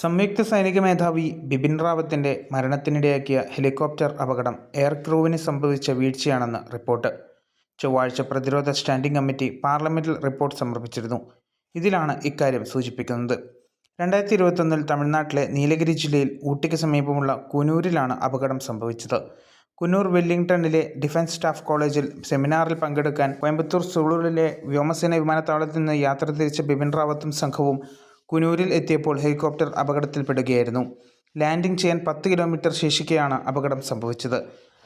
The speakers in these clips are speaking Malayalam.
സംയുക്ത സൈനിക മേധാവി ബിപിൻ റാവത്തിന്റെ മരണത്തിനിടയാക്കിയ ഹെലികോപ്റ്റർ അപകടം എയർ ക്രൂവിന് സംഭവിച്ച വീഴ്ചയാണെന്ന് റിപ്പോർട്ട്. ചൊവ്വാഴ്ച പ്രതിരോധ സ്റ്റാൻഡിംഗ് കമ്മിറ്റി പാർലമെന്റിൽ റിപ്പോർട്ട് സമർപ്പിച്ചിരുന്നു. ഇതിലാണ് ഇക്കാര്യം സൂചിപ്പിക്കുന്നത്. രണ്ടായിരത്തി ഇരുപത്തൊന്നിൽ തമിഴ്നാട്ടിലെ നീലഗിരി ജില്ലയിൽ ഊട്ടിക്ക് സമീപമുള്ള കുനൂരിലാണ് അപകടം സംഭവിച്ചത്. കുന്നൂർ വെല്ലിംഗ്ടണിലെ ഡിഫൻസ് സ്റ്റാഫ് കോളേജിൽ സെമിനാറിൽ പങ്കെടുക്കാൻ കോയമ്പത്തൂർ സുളൂരിലെ വ്യോമസേന വിമാനത്താവളത്തിൽ നിന്ന് യാത്ര തിരിച്ച ബിപിൻ റാവത്തും സംഘവും കുനൂരിൽ എത്തിയപ്പോൾ ഹെലികോപ്റ്റർ അപകടത്തിൽപ്പെടുകയായിരുന്നു. ലാൻഡിംഗ് ചെയ്യാൻ പത്ത് കിലോമീറ്റർ ശേഷിക്കെയാണ് അപകടം സംഭവിച്ചത്.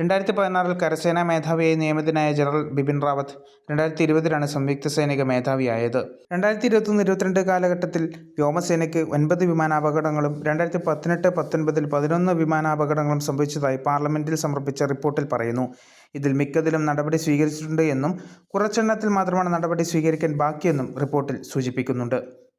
രണ്ടായിരത്തി പതിനാറിൽ കരസേനാ മേധാവിയായി നിയമിതനായ ജനറൽ ബിപിൻ റാവത്ത് രണ്ടായിരത്തി ഇരുപതിലാണ് സംയുക്ത സൈനിക മേധാവിയായത്. രണ്ടായിരത്തി ഇരുപത്തൊന്ന് ഇരുപത്തിരണ്ട് കാലഘട്ടത്തിൽ വ്യോമസേനയ്ക്ക് ഒൻപത് വിമാനാപകടങ്ങളും രണ്ടായിരത്തി പതിനെട്ട് പത്തൊൻപതിൽ പതിനൊന്ന് വിമാനാപകടങ്ങളും സംഭവിച്ചതായി പാർലമെന്റിൽ സമർപ്പിച്ച റിപ്പോർട്ടിൽ പറയുന്നു. ഇതിൽ മിക്കതിലും നടപടി സ്വീകരിച്ചിട്ടുണ്ട് എന്നും കുറച്ചെണ്ണത്തിൽ മാത്രമാണ് നടപടി സ്വീകരിക്കാൻ ബാക്കിയെന്നും റിപ്പോർട്ടിൽ സൂചിപ്പിക്കുന്നുണ്ട്.